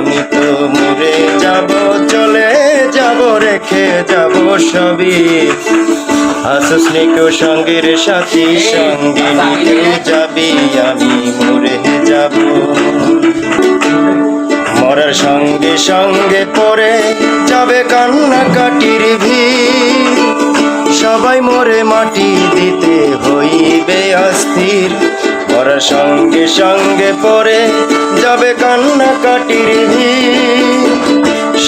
আমি তো মরে যাব, চলে যাব, রেখে যাব সবই। হাসুসনি কেউ সঙ্গের সাথী, সঙ্গে কেউ যাবি, আমি মরে যাব। মরার সঙ্গে সঙ্গে পরে যাবে কান্না কাটির ভিড়। সবাই মরে মাটি দিতে হইবে অস্থির। মরার সঙ্গে সঙ্গে পড়ে যাবে কান্নাকাটির ভিড়।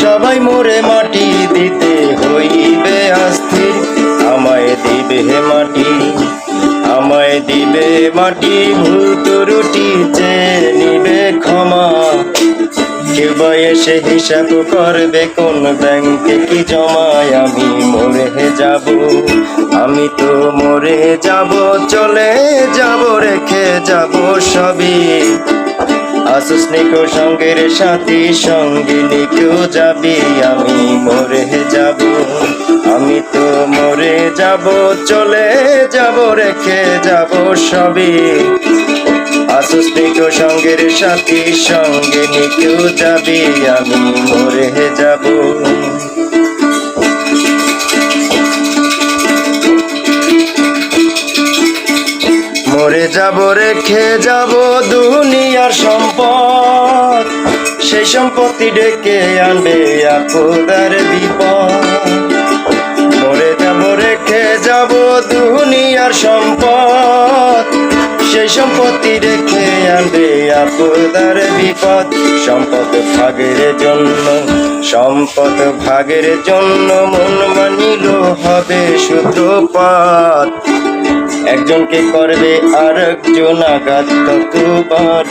সবাই মোরে মাটি দিতে হইবে অস্থির আমায় দিবে হে মাটি, আমায় দিবে মাটি। ভুল ত্রুটি চেয়ে নিবে ক্ষমা। কেউ এসে হিসাব করবে কোন ব্যাংকে কি জমায়। আমি মরে যাব, আমি তো মরে যাব, চলে যাব, রেখে যাব সবই। আসুসনি কেউ সঙ্গের সাথী, সঙ্গিনী, কেউ যাবি? আমি মরে যাব। আমি তো মরে যাব, চলে যাব, রেখে যাব সবই। আসুসনি কেউ সঙ্গের সাথী, সঙ্গিনী, কেউ যাবি? আমি মরে যাব। মরে যাব, রেখে যাব সম্পদ সেই সম্পত্তি ডেকে আনবে আপদার বিপদ। মরে যাব, রেখে যাব দুনিয়ার সম্পদ। সেই সম্পত্তি রেখে আনবে আপদার বিপদ। সম্পদ ভাগের জন্য, সম্পদ ভাগের জন্য মন মানিল হবে সূত্রপাত। একজনকে করবে আর একজন আঘাত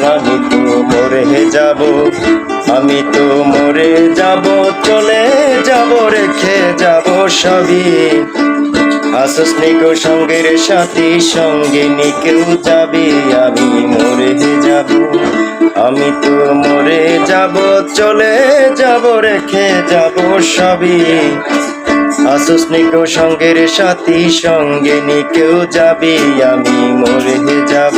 আমি তো মরে যাব। আমি তো মরে যাব, চলে যাব, রেখে যাব সবই। আসসনিক সঙ্গের সাথী সঙ্গে কেউ যাবি, আমি মরে যাব। আমি তো মরে যাব, চলে যাব, রেখে যাব সবই। আসুসনিক সঙ্গের সাথী সঙ্গে কেউ যাবি, আমি মরে যাব।